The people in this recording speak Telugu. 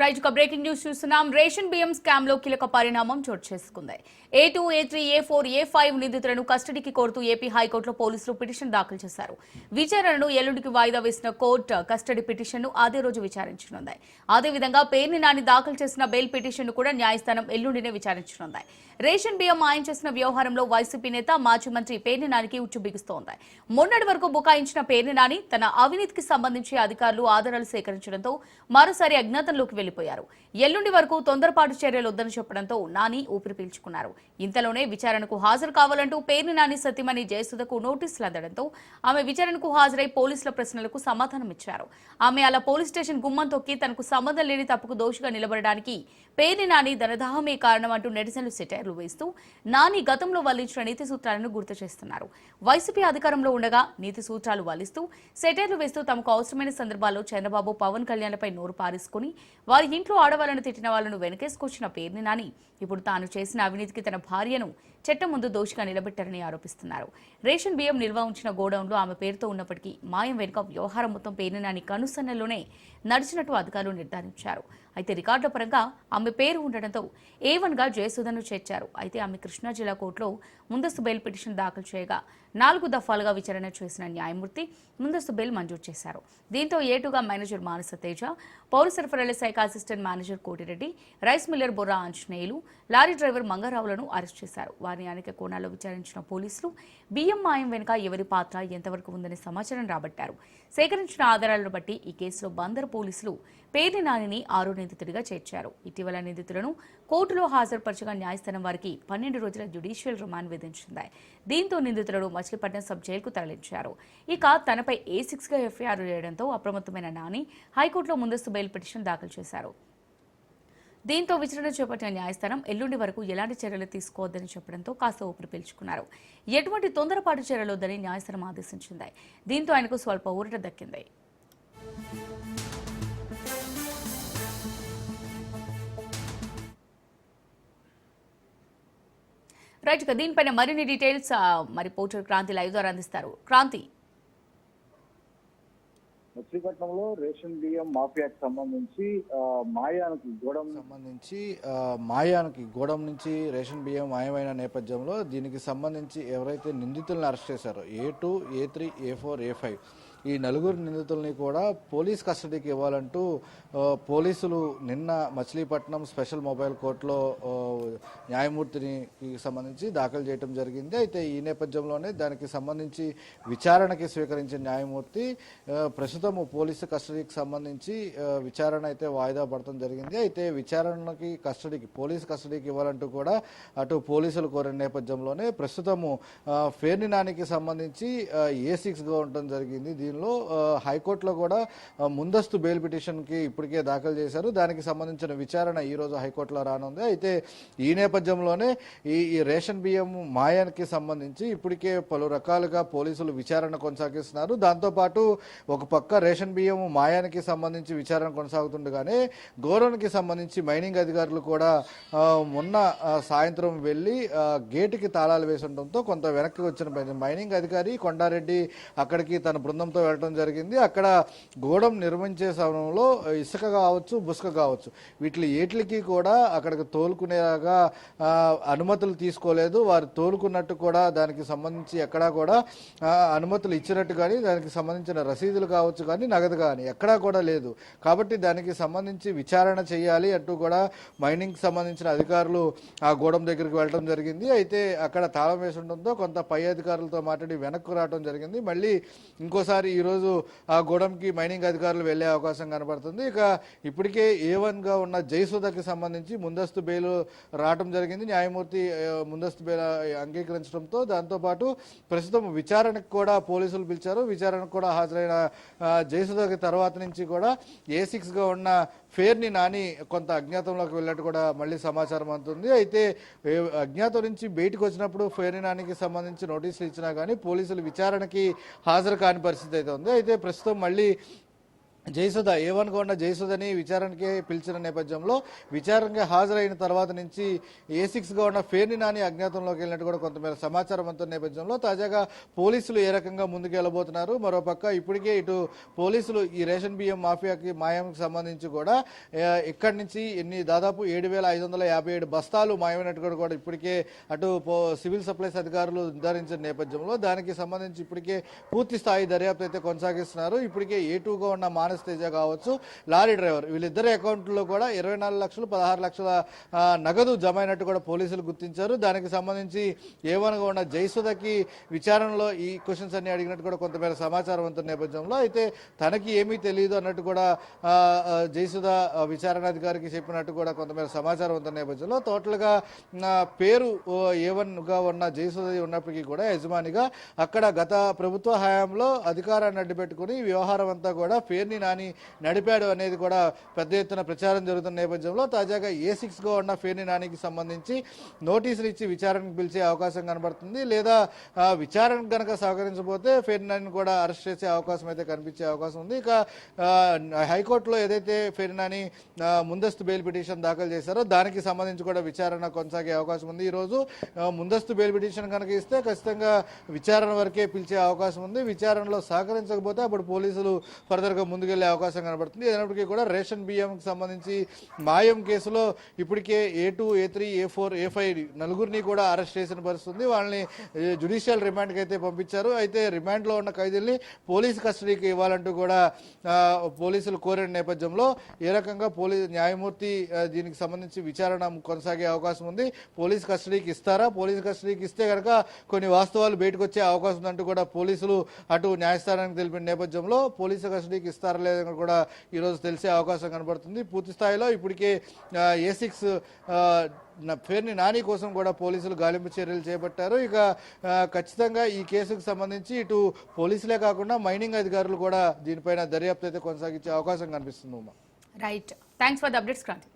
రైట్ ఒక బ్రేకింగ్ న్యూస్ చూస్తున్నాం. రేషన్ బియ్యం స్కామ్లో కీలక పరిణామం చోటు చేసుకుంది. A two A three A four A five నిందితులను కస్టడీకి కోరుతూ ఏపీ హైకోర్టులో పోలీసులు పిటిషన్ దాఖలు చేశారు. విచారణను ఎల్లుండికి వాయిదా వేసిన కోర్టు కస్టడీ పిటిషన్ను అదే రోజు విచారించనుంది. అదేవిధంగా పేర్ని నాని దాఖలు చేసిన బెయిల్ పిటిషన్ను కూడా న్యాయస్థానం ఎల్లుండినే విచారించనుంది. రేషన్ బియ్యం మాయం చేసిన వ్యవహారంలో వైసీపీ నేత మాజీ మంత్రి పేర్ని నానికి ఉచ్చు బిగుస్తోంది. మొన్నటి వరకు బుకాయించిన పేర్ని నాని తన అవినీతికి సంబంధించి అధికారులు ఆధారాలు సేకరించడంతో మరోసారి అజ్ఞాతంలోకి వెళ్ళిపోయారు ఎల్లుండి వరకు తొందరపాటు చర్యలు వద్దని చెప్పడంతో నాని ఊపిరి పీల్చుకున్నారు. ఇంతలోనే విచారణకు హాజరు కావాలంటూ పేర్ని నాని సతీమణి జయసుధకు నోటీసులు అందడంతో ఆమె విచారణకు హాజరై పోలీసుల ప్రశ్నలకు సమాధానం ఇచ్చారు. ఆమె అలా పోలీస్ స్టేషన్ గుమ్మం తొక్కి తనకు సంబంధం లేని తప్పుకు దోషిగా నిలబడడానికి పేర్ని నాని ధనదాహమే కారణం అంటూ నెటిజన్లు సెటైర్లు వేస్తూ నాని గతంలో వల్లించిన నీతి సూత్రాలను గుర్తు చేస్తున్నారు. వైసీపీ అధికారంలో ఉండగా నీతి సూత్రాలు వల్లిస్తూ సెటైర్లు వేస్తూ తమకు అవసరమైన సందర్భాల్లో చంద్రబాబు పవన్ కళ్యాణ్పై నోరు పారేసుకుని వారి ఇంట్లో ఆడవాళ్ళను తిట్టిన వాళ్ళను వెనకేసుకొచ్చిన పేరుని నాని. ఇప్పుడు తాను చేసిన అవినీతికి తన భార్యను చట్టం ముందు దోషిగా నిలబెట్టారని ఆరోపిస్తున్నారు. రేషన్ బియ్యం నిల్వ ఉంచిన గోడౌన్లో ఆమె పేరుతో ఉన్నప్పటికీ మాయం వెనుక వ్యవహారం మొత్తం పేరుని నాని కనుసన్నలోనే నడిచినట్టు అధికారులు నిర్ధారించారు. అయితే రికార్డుల పరంగా ఆమె పేరు ఉండడంతో ఏ వన్గా జయసుధను చేర్చారు. అయితే ఆమె కృష్ణా జిల్లా కోర్టులో ముందస్తు బెయిల్ పిటిషన్ దాఖలు చేయగా నాలుగు దఫాలుగా విచారణ చేసిన న్యాయమూర్తి ముందస్తు బెయిల్ మంజూరు చేశారు. దీంతో ఏటుగా మేనేజర్ మానస తేజ పౌర సరఫరాల శాఖ assistant manager Kotireddy rice miller Borra Anjaneyulu lorry driver మంగారావులను arrest చేశారు. వారిని అనేక కోణాల్లో విచారించిన పోలీసులు బియ్యం మాయం వెనుక ఎవరి పాత్ర ఎంతవరకు ఉందనే సమాచారం రాబట్టారు. సేకరించిన ఆధారాలను బట్టి ఈ కేసులో బందర్ పోలీసులు పేర్ని నానిని ఆరో నిందితుడిగా చేర్చారు. ఇటీవల నిందితులను కోర్టులో హాజరుపరచగా న్యాయస్థానం వారికి పన్నెండు రోజుల జ్యుడిషియల్ రిమాండ్ విధించింది. దీంతో నిందితులను మచిలీపట్నం సబ్ జైలుకు తరలించారు. ఇక తనపై ఏ సిక్స్గా ఎఫ్ఐఆర్ చేయడంతో అప్రమత్తమైన నాని హైకోర్టులో ముందస్తు బెయిల్ పిటిషన్ దాఖలు చేశారు. దీంతో విచారణ చేపట్టిన న్యాయస్థానం ఎల్లుండి వరకు ఎలాంటి చర్యలు తీసుకోవద్దని చెప్పడంతో కాస్త ఊపిరి పీల్చుకున్నారు. ఎటువంటి తొందరపాటు చర్యలు వద్దని న్యాయస్థానం ఆదేశించింది. దీంతో ఆయనకు స్వల్ప ఊరట దక్కింది. రైట్ ఇక దీనిపైన మరిన్ని డీటెయిల్స్ మరి పోర్టల్ క్రాంతి లైవ్ ద్వారా అందిస్తారు. క్రాంతి. మచిలీపట్నంలో రేషన్ బియ్యం మాఫియాకి సంబంధించి మాయానికి గూడెం సంబంధించి మాయానికి గూడెం నుంచి రేషన్ బియ్యం మాయమైన నేపథ్యంలో దీనికి సంబంధించి ఎవరైతే నిందితులను అరెస్ట్ చేశారో A two A three A four A five ఈ నలుగురు నిందితుల్ని కూడా పోలీస్ కస్టడీకి ఇవ్వాలంటూ పోలీసులు నిన్న మచిలీపట్నం స్పెషల్ మొబైల్ కోర్టులో న్యాయమూర్తిని సంబంధించి దాఖలు చేయడం జరిగింది. అయితే ఈ నేపథ్యంలోనే దానికి సంబంధించి విచారణకి స్వీకరించిన న్యాయమూర్తి ప్రస్తుతము ప్రస్తుతం పోలీసు కస్టడీకి సంబంధించి విచారణ అయితే వాయిదా పడటం జరిగింది. అయితే విచారణకి కస్టడీకి పోలీసు కస్టడీకి ఇవ్వాలంటూ కూడా అటు పోలీసులు కోరిన నేపథ్యంలోనే ప్రస్తుతము ఆ, ఫేర్ని నానికి సంబంధించి ఏ సిక్స్గా ఉండటం జరిగింది. దీనిలో హైకోర్టులో కూడా ముందస్తు బెయిల్ పిటిషన్కి ఇప్పటికే దాఖలు చేశారు. దానికి సంబంధించిన విచారణ ఈ రోజు హైకోర్టులో రానుంది. అయితే ఈ నేపథ్యంలోనే ఈ ఈ రేషన్ బియ్యం మాయానికి సంబంధించి ఇప్పటికే పలు రకాలుగా పోలీసులు విచారణ కొనసాగిస్తున్నారు. దాంతోపాటు ఒక పక్క రేషన్ బియ్యం మాయానికి సంబంధించి విచారణ కొనసాగుతుండగానే గౌరవనికి సంబంధించి మైనింగ్ అధికారులు కూడా మొన్న సాయంత్రం వెళ్ళి గేటుకి తాళాలు వేసి ఉండడంతో కొంత వెనక్కి వచ్చిన మైనింగ్ అధికారి కొండారెడ్డి అక్కడికి తన బృందంతో వెళ్ళడం జరిగింది. అక్కడ గోడం నిర్మించే సమయంలో ఇసుక కావచ్చు బుసక కావచ్చు. వీటి ఏట్లకి కూడా అక్కడికి తోలుకునేలాగా అనుమతులు తీసుకోలేదు. వారు తోలుకున్నట్టు కూడా దానికి సంబంధించి ఎక్కడా కూడా అనుమతులు ఇచ్చినట్టు కానీ దానికి సంబంధించిన రసీదులు కావచ్చు కానీ నగదు కానీ ఎక్కడా కూడా లేదు. కాబట్టి దానికి సంబంధించి విచారణ చేయాలి అంటూ కూడా మైనింగ్ సంబంధించిన అధికారులు ఆ గోడం దగ్గరికి వెళ్ళడం జరిగింది. అయితే అక్కడ తాళం వేసి ఉండడంతో కొంత పై అధికారులతో మాట్లాడి వెనక్కు రావడం జరిగింది. మళ్ళీ ఇంకోసారి ఈరోజు ఆ గూడెంకి మైనింగ్ అధికారులు వెళ్ళే అవకాశం కనబడుతుంది ఇక ఇప్పటికే ఏ గా ఉన్న జయసుధకి సంబంధించి ముందస్తు బెయిల్ రావడం జరిగింది. న్యాయమూర్తి ముందస్తు బెయిల్ అంగీకరించడంతో దాంతోపాటు ప్రస్తుతం విచారణకు కూడా పోలీసులు పిలిచారు. విచారణకు కూడా హాజరైన జయసుధకి తర్వాత నుంచి కూడా ఏ గా ఉన్న ఫేర్ని నాని కొంత అజ్ఞాతంలోకి వెళ్ళినట్టు కూడా మళ్ళీ సమాచారం అందుతుంది. అయితే అజ్ఞాతం నుంచి బయటకు వచ్చినప్పుడు ఫేర్ని నానికి సంబంధించి నోటీసులు ఇచ్చినా కానీ పోలీసులు విచారణకి హాజరు కాని పరిస్థితి అయితే ఉంది అయితే ప్రస్తుతం మళ్ళీ జయసుధ ఏవన్గా ఉన్న జయసుధని విచారణకి పిలిచిన నేపథ్యంలో విచారణకి హాజరైన తర్వాత నుంచి ఏ సిక్స్గా ఉన్న ఫేర్ని నాని అజ్ఞాతంలోకి వెళ్ళినట్టు కూడా కొంతమేర సమాచారం అంత నేపథ్యంలో తాజాగా పోలీసులు ఏ రకంగా ముందుకు వెళ్ళబోతున్నారు? మరోపక్క ఇప్పటికే ఇటు పోలీసులు ఈ రేషన్ బియ్యం మాఫియాకి మాయంకి సంబంధించి కూడా ఇక్కడి నుంచి ఎన్ని దాదాపు ఏడు వేల ఐదు వందల యాభై ఏడు బస్తాలు మాయమైనట్టు కూడా ఇప్పటికే అటు సివిల్ సప్లైస్ అధికారులు నిర్ధారించిన నేపథ్యంలో దానికి సంబంధించి ఇప్పటికే పూర్తి స్థాయి దర్యాప్తు అయితే కొనసాగిస్తున్నారు. ఇప్పటికే ఏ టూగా ఉన్న మానస్ తేజ కావచ్చు లారీ డ్రైవర్. వీళ్ళిద్దరి అకౌంట్లో కూడా ఇరవై నాలుగు లక్షలు పదహారు లక్షల నగదు జమ అయినట్టు కూడా పోలీసులు గుర్తించారు. దానికి సంబంధించి ఏవన్గా ఉన్న జయసుధకి విచారణలో ఈ క్వశ్చన్స్ అన్ని అడిగినట్టు కూడా కొంతమేర సమాచారం అంత నేపథ్యంలో అయితే తనకి ఏమీ తెలియదు అన్నట్టు కూడా జైసుధ జయసుధ విచారణాధికారికి చెప్పినట్టు కూడా కొంతమేర సమాచారం అంత నేపథ్యంలో టోటల్గా పేరు ఏవన్గా ఉన్న జయసుధ ఉన్నప్పటికీ కూడా యజమానిగా అక్కడ గత ప్రభుత్వ హయాంలో అధికారాన్ని అడ్డుపెట్టుకుని వ్యవహారం అంతా కూడా పేరుని నాని నడిపాడు అనేది కూడా పెద్ద ఎత్తున ప్రచారం జరుగుతున్న నేపథ్యంలో తాజాగా ఏ సిక్స్గా ఉన్న ఫేని నానికి సంబంధించి నోటీసులు ఇచ్చి విచారణకు పిలిచే అవకాశం కనబడుతుంది. లేదా విచారణ విచారణకు గనక సహకరించబోతే ఫేని నాని కూడా అరెస్ట్ చేసే అవకాశం అయితే కనిపించే అవకాశం ఉంది. ఇక హైకోర్టులో ఏదైతే ఫేని నాని ముందస్తు బెయిల్ పిటిషన్ దాఖలు చేశారో దానికి సంబంధించి కూడా విచారణ కొనసాగే అవకాశం ఉంది. ఈరోజు ముందస్తు బెయిల్ పిటిషన్ కనుక ఇస్తే ఖచ్చితంగా విచారణ వరకే పిలిచే అవకాశం ఉంది. విచారణలో సహకరించకపోతే అప్పుడు పోలీసులు ఫర్దర్గా ముందుకెళ్ళే అవకాశం కనబడుతుంది. అయినప్పటికీ కూడా రేషన్ బియ్యంకి సంబంధించి మాయం కేసులో ఇప్పటికే A two A three A four A five నలుగురిని కూడా అరెస్ట్ చేసిన పరిస్థితుంది. వాళ్ళని జుడిషియల్ రిమాండ్కి అయితే పంపించారు. అయితే రిమాండ్లో ఉన్న ఖైదీల్ని పోలీస్ కస్టడీకి ఇవ్వాలంటూ కూడా పోలీసులు కోరిన నేపథ్యంలో ఏ రకంగా పోలీస్ న్యాయమూర్తి దీనికి సంబంధించి విచారణ కొనసాగే అవకాశం ఉంది. పోలీస్ కస్టడీకి ఇస్తారా? పోలీస్ కస్టడీకి ఇస్తే కనుక కొన్ని వాస్తవాలు బయటకు వచ్చే అవకాశం ఉందంటూ కూడా పోలీసులు అటు న్యాయస్థానానికి తెలిపిన నేపథ్యంలో పోలీసు కస్టడీకి ఇస్తారా? లేదని కూడా ఈరోజు తెలిసే అవకాశం కనబడుతుంది. పూర్తి స్థాయిలో ఇప్పటికే ఏ సిక్స్ పేరుని నాని కోసం కూడా పోలీసులు గాలింపు చర్యలు చేపట్టారు. ఇక ఖచ్చితంగా ఈ కేసుకు సంబంధించి ఇటు పోలీసులే కాకుండా మైనింగ్ అధికారులు కూడా దీనిపైన దర్యాప్తు అయితే కొనసాగించే అవకాశం కనిపిస్తుంది Uma. Right thanks for the updates Kranthi